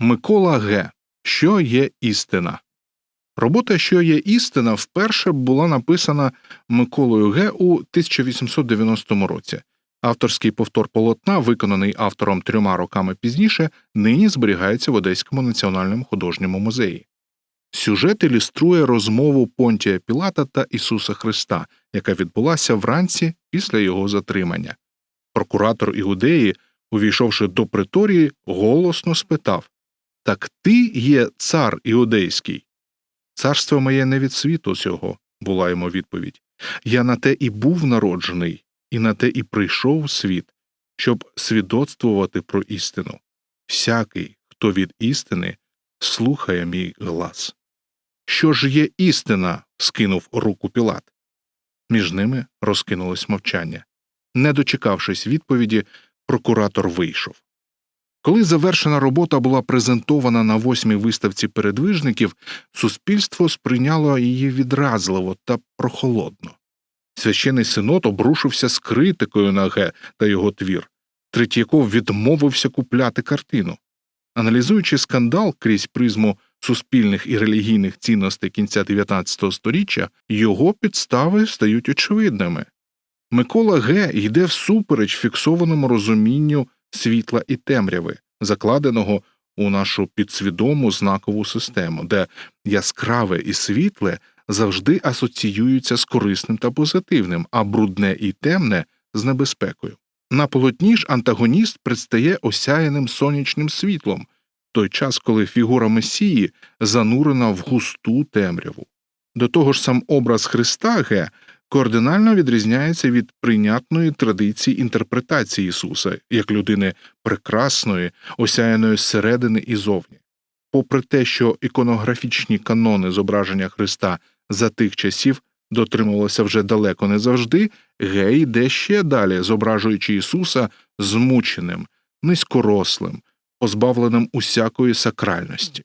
Микола Г. Що є істина? Робота Що є істина вперше була написана Миколою Г. у 1890 році. Авторський повтор полотна, виконаний автором трьома роками пізніше, нині зберігається в Одеському національному художньому музеї. Сюжет ілюструє розмову Понтія Пілата та Ісуса Христа, яка відбулася вранці після його затримання. Прокуратор Іудеї, увійшовши до приторії, голосно спитав Так ти є цар іудейський? Царство моє не від світу цього, була йому відповідь. Я на те і був народжений, і на те і прийшов світ, щоб свідоцтвувати про істину. Всякий, хто від істини, слухає мій глас. Що ж є істина? скинув руку Пілат. Між ними розкинулось мовчання. Не дочекавшись відповіді, прокуратор вийшов. Коли завершена робота була презентована на восьмій виставці передвижників, суспільство сприйняло її відразливо та прохолодно. Священий синод обрушився з критикою на Ге та його твір, Третьяков відмовився купляти картину. Аналізуючи скандал крізь призму суспільних і релігійних цінностей кінця 19 століття, його підстави стають очевидними. Микола Г. йде всупереч фіксованому розумінню світла і темряви, закладеного у нашу підсвідому знакову систему, де яскраве і світле завжди асоціюються з корисним та позитивним, а брудне і темне з небезпекою. На полотні ж антагоніст предстає осяяним сонячним світлом, той час, коли фігура Месії занурена в густу темряву. До того ж сам образ Христа Г кардинально відрізняється від прийнятної традиції інтерпретації Ісуса як людини прекрасної, осяяної зсередини і зовні. Попри те, що іконографічні канони зображення Христа за тих часів дотримувалися вже далеко не завжди, Гей йде ще далі, зображуючи Ісуса змученим, низькорослим, позбавленим усякої сакральності.